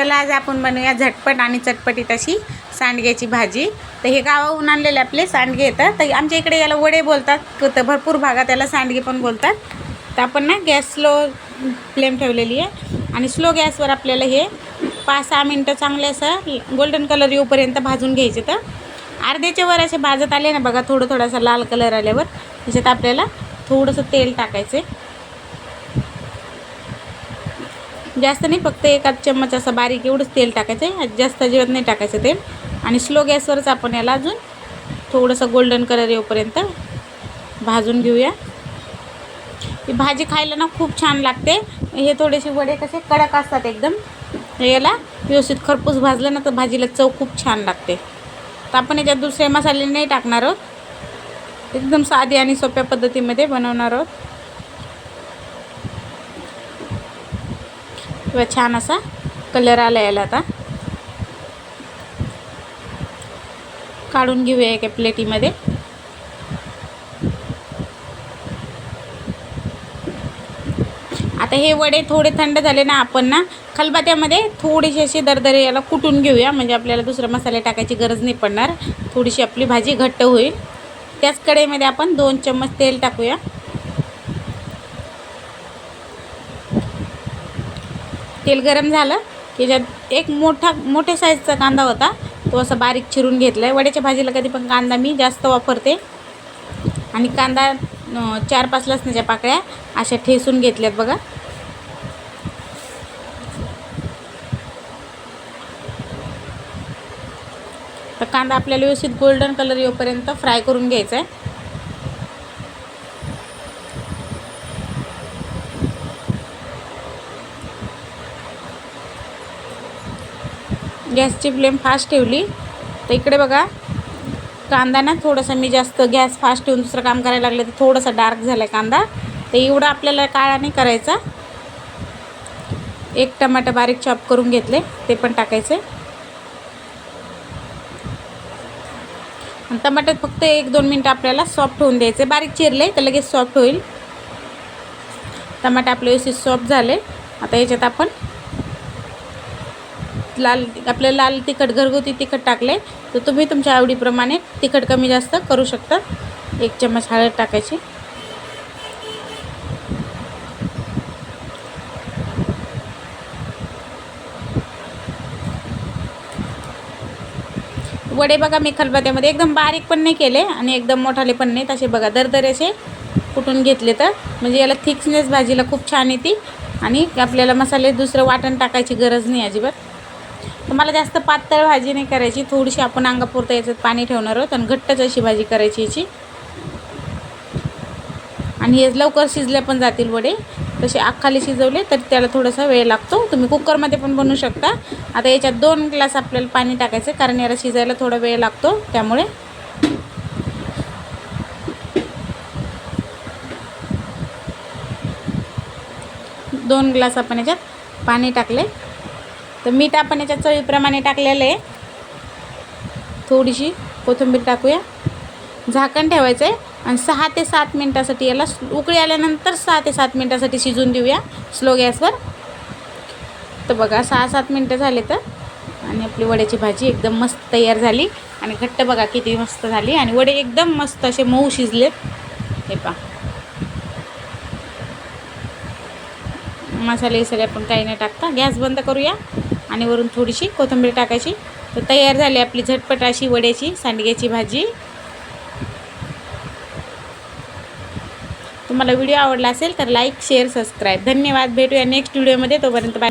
चला आज आपण बनवूया झटपट आणि चटपटीत अशी सांडग्याची भाजी. तर हे गावाहून आणलेले आपले सांडगे येतात. तर आमच्या इकडे याला वडे बोलतात. तर भरपूर भागात याला सांडगे पण बोलतात. तर आपण ना गॅस स्लो फ्लेम ठेवलेली आहे. आणि स्लो गॅसवर आपल्याला हे पाच सहा मिनटं चांगले असं गोल्डन कलर येऊपर्यंत भाजून घ्यायचे. तर अर्ध्याच्या वर असे भाजत आले ना बघा थोडं थोडासा लाल कलर आल्यावर. त्याच्यात आपल्याला थोडंसं तेल टाकायचं आहे जास्त नाही फक्त एका चम्मच असं बारीक एवढंच तेल टाकायचं आहे. जास्त अजिबात नाही टाकायचं तेल. आणि स्लो गॅसवरच आपण याला अजून थोडंसं गोल्डन कलर येऊपर्यंत भाजून घेऊया. ही भाजी खायला ना खूप छान लागते. हे थोडेसे वडे कसे कडक असतात एकदम. याला व्यवस्थित खरपूस भाजलं ना तर भाजीला चव खूप छान लागते. तर आपण याच्यात दुसरे मसाले नाही टाकणार आहोत. एकदम साधी आणि सोप्या पद्धतीमध्ये बनवणार आहोत. किंवा छान असा कलर आला याला आता. काढून घेऊया एका प्लेटीमध्ये. आता हे वडे थोडे थंड झाले ना आपण ना खलबात्यामध्ये थोडीशी अशी दरदरे याला कुटून घेऊया. म्हणजे आपल्याला दुसरा मसाले टाकायची गरज नाही पडणार. थोडीशी आपली भाजी घट्ट होईल. त्याच कढईमध्ये आपण दोन चम्मच तेल टाकूया. तेल गरम झालं त्याच्यात एक मोठा मोठ्या साईजचा कांदा होता. तो असा बारीक चिरून घेतला आहे वड्याच्या भाजीला कधी पण कांदा मी जास्त वापरते. आणि कांदा चार पाच लसणाच्या पाकळ्या अशा ठेसून घेतल्यात बघा. तर कांदा आपल्याला व्यवस्थित गोल्डन कलर येऊपर्यंत फ्राय करून घ्यायचा आहे गॅसची फ्लेम फास्ट ठेवली. तर इकडे बघा कांदा ना थोडासा मी जास्त गॅस फास्ट ठेवून दुसरं काम करायला लागलं तर थोडासा डार्क झाला आहे कांदा. तर एवढा आपल्याला काळा नाही करायचा. एक टमाटा बारीक चॉप करून घेतले ते पण टाकायचे. आणि टमाटर फक्त एक दोन मिनटं आपल्याला सॉफ्ट होऊन द्यायचे. बारीक चिरले तर लगेच सॉफ्ट होईल. टमाटे आपले व्यवस्थित सॉफ्ट झाले. आता याच्यात आपण लाल आपलं लाल तिखट घरगुती तिखट टाकले तर तुम्ही तुमच्या आवडीप्रमाणे तिखट कमी जास्त करू शकता. एक चम्मच हळद टाकायची. वडे बघा मी खलबत्त्यामध्ये एकदम बारीक पण नाही केले आणि एकदम मोठाले पण नाही तसे बघा दरदर असे कुटून घेतले तर. म्हणजे याला थिक्सनेस भाजीला खूप छान येते आणि आपल्याला मसाले दुसरं वाटण टाकायची गरज नाही अजिबात. तर मला जास्त पातळ भाजी नाही करायची. थोडीशी आपण अंगापुरतं याच्यात पाणी ठेवणार आहोत आणि घट्टच अशी भाजी करायची याची. आणि हे लवकर शिजले पण जातील वडे. तसे आखाली शिजवले तर त्याला थोडासा वेळ लागतो. तुम्ही कुकरमध्ये पण बनवू शकता. आता याच्यात दोन ग्लास आपल्याला पाणी टाकायचं कारण याला शिजायला थोडा वेळ लागतो त्यामुळे. दोन ग्लास आपण याच्यात पाणी टाकले तर मीठ आपण याच्यात चवीप्रमाणे टाकलेलं आहे. थोडीशी कोथिंबीर टाकूया. झाकण ठेवायचं आहे आणि सहा ते सात मिनटासाठी याला उकळी आल्यानंतर सहा ते सात मिनटासाठी शिजून देऊया स्लो गॅसवर. तर बघा सहा सात मिनटं झाले तर आणि आपली वड्याची भाजी एकदम मस्त तयार झाली. आणि घट्ट बघा किती मस्त झाली. आणि वडे एकदम मस्त असे मऊ शिजलेत. हे पहा. मसाले विसाले आपण काही नाही टाकता. गॅस बंद करूया. आणि वरून थोडीशी कोथिंबीर टाकायची. तर तयार झाली आपली झटपट अशी वड्याची सांडग्याची भाजी. तुम्हाला व्हिडिओ आवडला असेल तर लाईक शेअर सबस्क्राईब धन्यवाद. भेटूया नेक्स्ट व्हिडिओमध्ये तोपर्यंत बाय